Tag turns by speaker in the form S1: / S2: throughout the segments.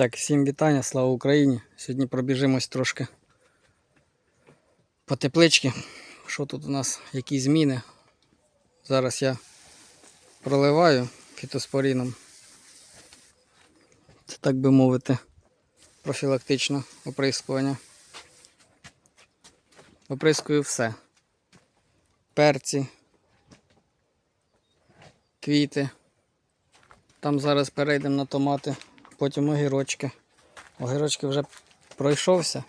S1: Так, всім вітання, слава Україні. Сьогодні пробіжимось трошки по тепличці. Що тут у нас, які зміни? Зараз я проливаю фітоспоріном. Це так би мовити, профілактичне оприскування. Оприскую все. Перці, квіти. Там зараз перейдемо на томати, потім огірочки. Огірочки вже пройшовся.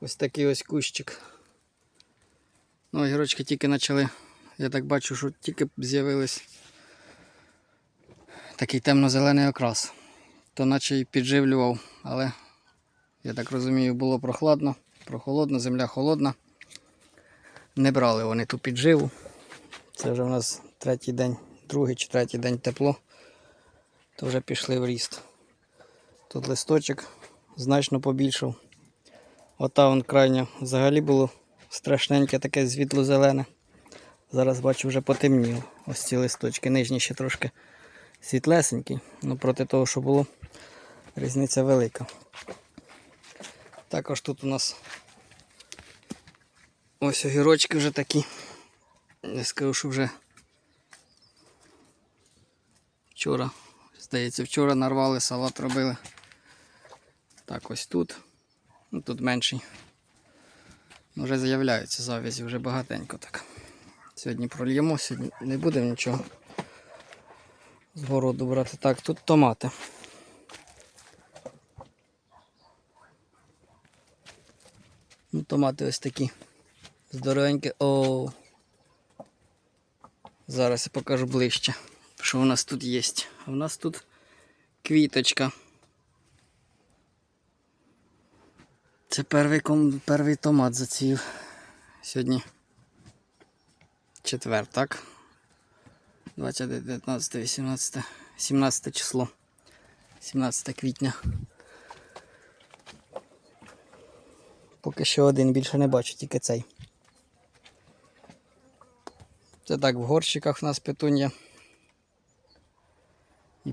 S1: Ось такий ось кущик. Ну, огірочки тільки почали. Я так бачу, що тільки з'явились такий темно-зелений окрас. То наче і підживлював, але я так розумію, було прохладно, прохолодно, земля холодна. Не брали вони ту підживу. Це вже в нас третій день, другий чи третій день тепло, то вже пішли в ріст. Тут листочок значно побільшав. Ота вон крайня взагалі було страшненьке таке світло-зелене. Зараз бачу вже потемніло. Ось ці листочки, нижні ще трошки світлесенькі, але проти того, що було, різниця велика. Також тут у нас ось огірочки вже такі. Я скажу, що вже вчора, здається, вчора нарвали, салат робили. Так, ось тут. Ну, тут менший. Ну, Вже з'являються завязі, вже багатенько так. Сьогодні прольємо, сьогодні не будемо нічого з городу брати. Так, тут томати. Ну, томати ось такі. Здоровенькі. О. Зараз я покажу ближче, що у нас тут є. У нас тут квіточка. Це перший, ком... перший томат зацвів. Сьогодні четвер, так? 20, 19, 18, 17 число. 17 квітня. Поки що один більше не бачу, тільки цей. Це так в горщиках в нас петун'я.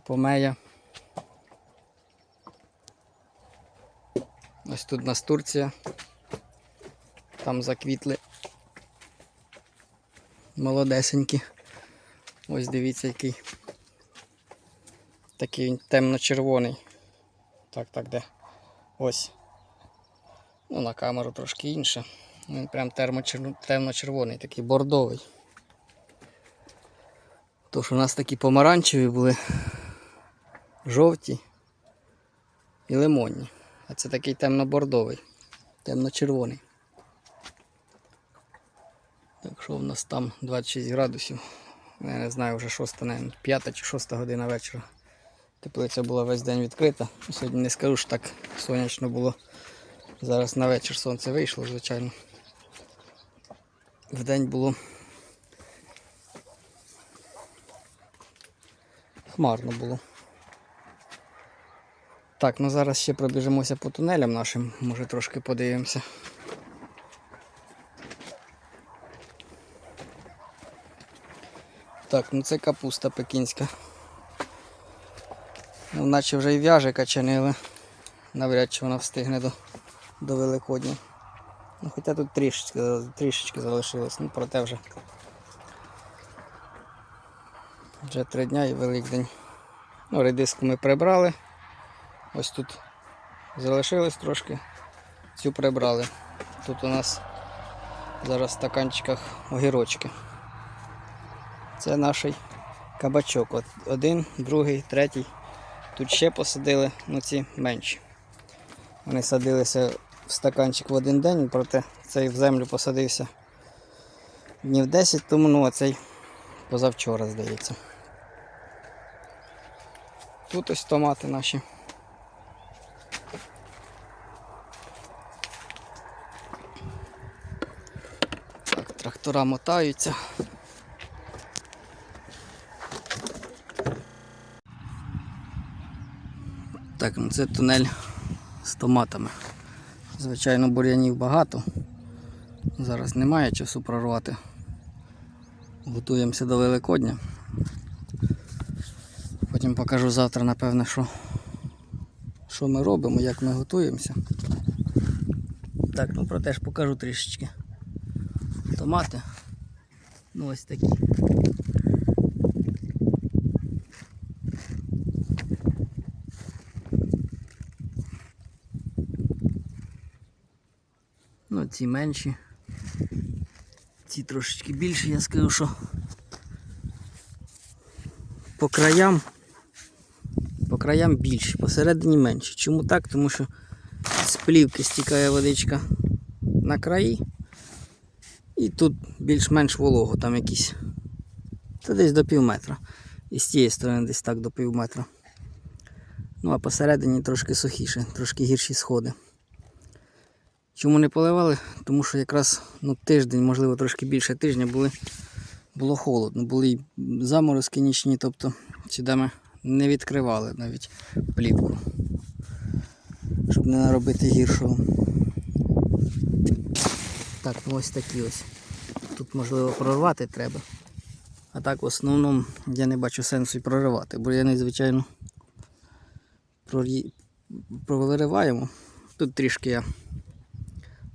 S1: Помея. Ось тут у нас Турція. Там заквітли молодесенькі. Ось дивіться який. Такий він темно-червоний. Так, так, де? Ось. Ну, на камеру трошки інше. Він прям темно-червоний, такий бордовий. Тож у нас такі помаранчеві були, жовті і лимонні. А це такий темно-бордовий, темно-червоний. Так що в нас там 26 градусів. Я не знаю, вже 6, не, 5 чи 6 година вечора. Теплиця була весь день відкрита. Сьогодні не скажу, що так сонячно було. Зараз на вечір сонце вийшло, звичайно. Вдень було хмарно було. Так, ну зараз ще пробіжимося по тунелям нашим, може трошки подивимося. Так, ну це капуста пекінська. Ну, наче вже і в'яже качанили. Навряд чи вона встигне до, до Великодня. Ну, хоча тут трішечки, трішечки залишилось, ну проте вже. Вже три дня і Великдень. Ну, редиску ми прибрали. Ось тут залишилось трошки. Цю прибрали. Тут у нас зараз в стаканчиках огірочки. Це наш кабачок. От Один, другий, третій. Тут ще посадили, ну ці менші. Вони садилися в стаканчик в один день, проте цей в землю посадився днів 10 тому, ну а цей позавчора, здається. Тут ось томати наші. Так, трактора мотаються. Так, ну це тунель з томатами. Звичайно, бур'янів багато. Зараз немає часу прорвати. Готуємося до Великодня. Потім покажу завтра, напевне, що, що ми робимо, як ми готуємося. Так, ну проте ж покажу трішечки. Томати. Ну ось такі. Ну, ці менші. Ці трошечки більші, я скажу, що по краям, по краям більші, посередині менші. Чому так? Тому що з плівки стікає водичка на краї. І тут більш-менш волого, там якісь. Це десь до пів метра. І з тієї сторони десь так до пів метра. Ну а посередині трошки сухіше, трошки гірші сходи. Чому не поливали? Тому що якраз ну, тиждень, можливо, трошки більше тижня були, було холодно, були й заморозки нічні, тобто сюди ми не відкривали навіть плівку, щоб не наробити гіршого. Так, ну ось такі ось. Тут можливо прорвати треба. А так в основному я не бачу сенсу і проривати, бо я звичайно прорі... провириваємо. Тут трішки я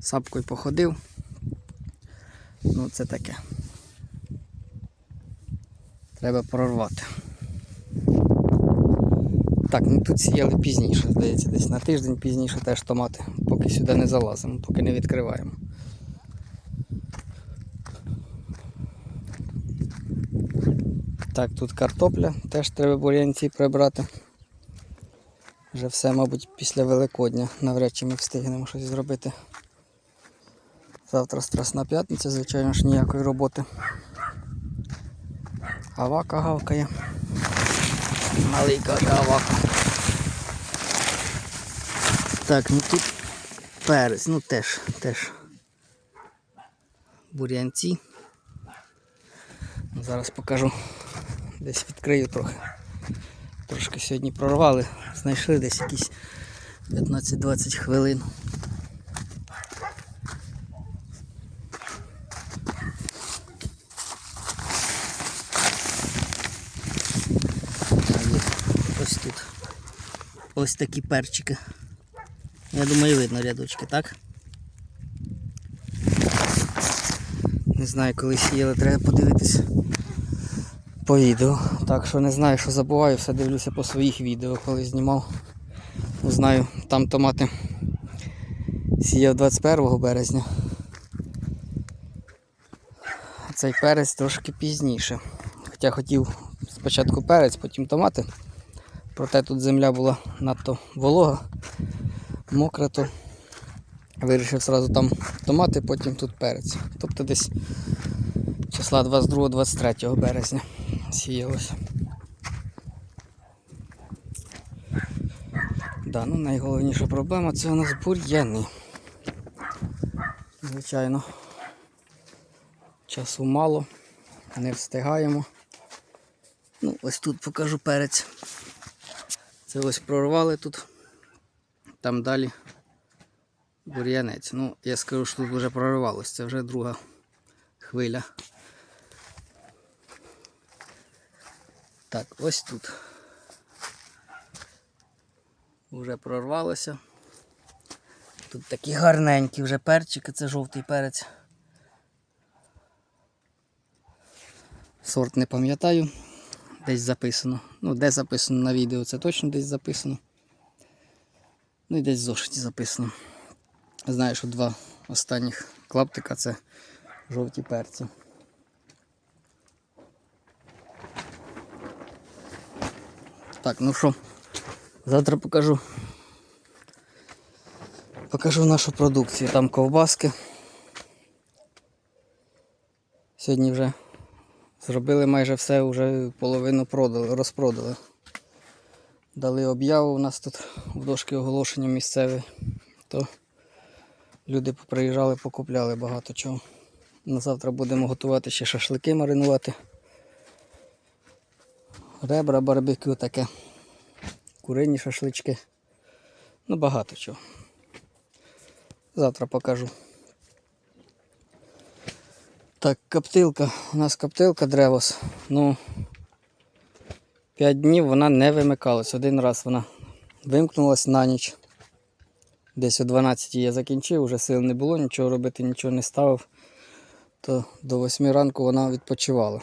S1: сапкою походив. Ну це таке. Треба прорвати. Так, ну тут сіяли пізніше, здається, десь на тиждень пізніше теж томати, поки сюди не залазимо, поки не відкриваємо. Так, тут картопля, теж треба бурянці прибрати. Вже все, мабуть, після Великодня навряд чи ми встигнемо щось зробити. Завтра страсна п'ятниця, звичайно ж ніякої роботи. Авака гавкає. Каже авака. Так, ну тут перець, ну теж, теж бурянці. Зараз покажу. Десь відкрию трохи. Трошки сьогодні прорвали, знайшли десь якісь 15-20 хвилин. Ось тут. Ось такі перчики. Я думаю, видно рядочки, так? Не знаю, коли сіяли, треба подивитися по. Так що не знаю, що забуваю, все дивлюся по своїх відео, коли знімав. Знаю, там томати сіяв 21 березня. Цей перець трошки пізніше. Хоча хотів спочатку перець, потім томати. Проте тут земля була надто волога, мокра, то вирішив одразу там томати, потім тут перець. Тобто десь числа 22-23 березня сіялось. Да, ну найголовніша проблема це у нас бур'яни. Звичайно, часу мало, не встигаємо. Ну, ось тут покажу перець. Це ось прорвали тут. Там далі бур'янець. Ну, я скажу, що тут вже проривалось, це вже друга хвиля. Так, ось тут. Вже прорвалося. Тут такі гарненькі вже перчики, це жовтий перець. Сорт не пам'ятаю, десь записано. Ну, де записано на відео, це точно десь записано. Ну і десь в зошиті записано. Знаю, що два останніх клаптика це жовті перці. Так, ну що, завтра покажу. Покажу нашу продукцію. Там ковбаски. Сьогодні вже зробили майже все, вже половину продали, розпродали. Дали об'яву у нас тут в дошки оголошення місцеві, то люди поприїжджали, покупляли багато чого. На завтра будемо готувати ще шашлики маринувати. Ребра, барбекю таке. Курині шашлички. Ну багато чого. Завтра покажу. Так, коптилка. У нас коптилка Древос. Ну 5 днів вона не вимикалась. Один раз вона вимкнулась на ніч. Десь о 12 я закінчив, вже сил не було, нічого робити, нічого не ставив. То до 8 ранку вона відпочивала.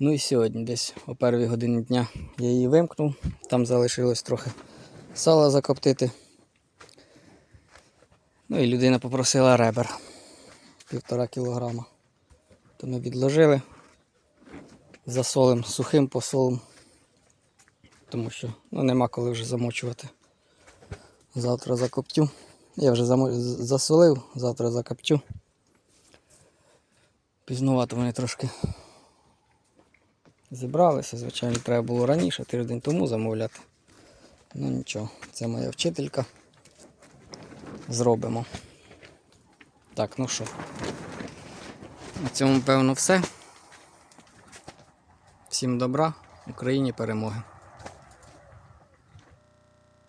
S1: Ну і сьогодні, десь о першій годині дня я її вимкнув. Там залишилось трохи сала закоптити. Ну і людина попросила ребер півтора кілограма. То ми відложили, засолим сухим посолом, тому що ну, нема коли вже замочувати. Завтра закоптю. Я вже замо... засолив, завтра закоптю. Пізнувато вони трошки зібралися. Звичайно, треба було раніше, тиждень тому замовляти. Ну нічого, це моя вчителька. Зробимо. Так, ну що. На цьому, певно, все. Всім добра, Україні перемоги.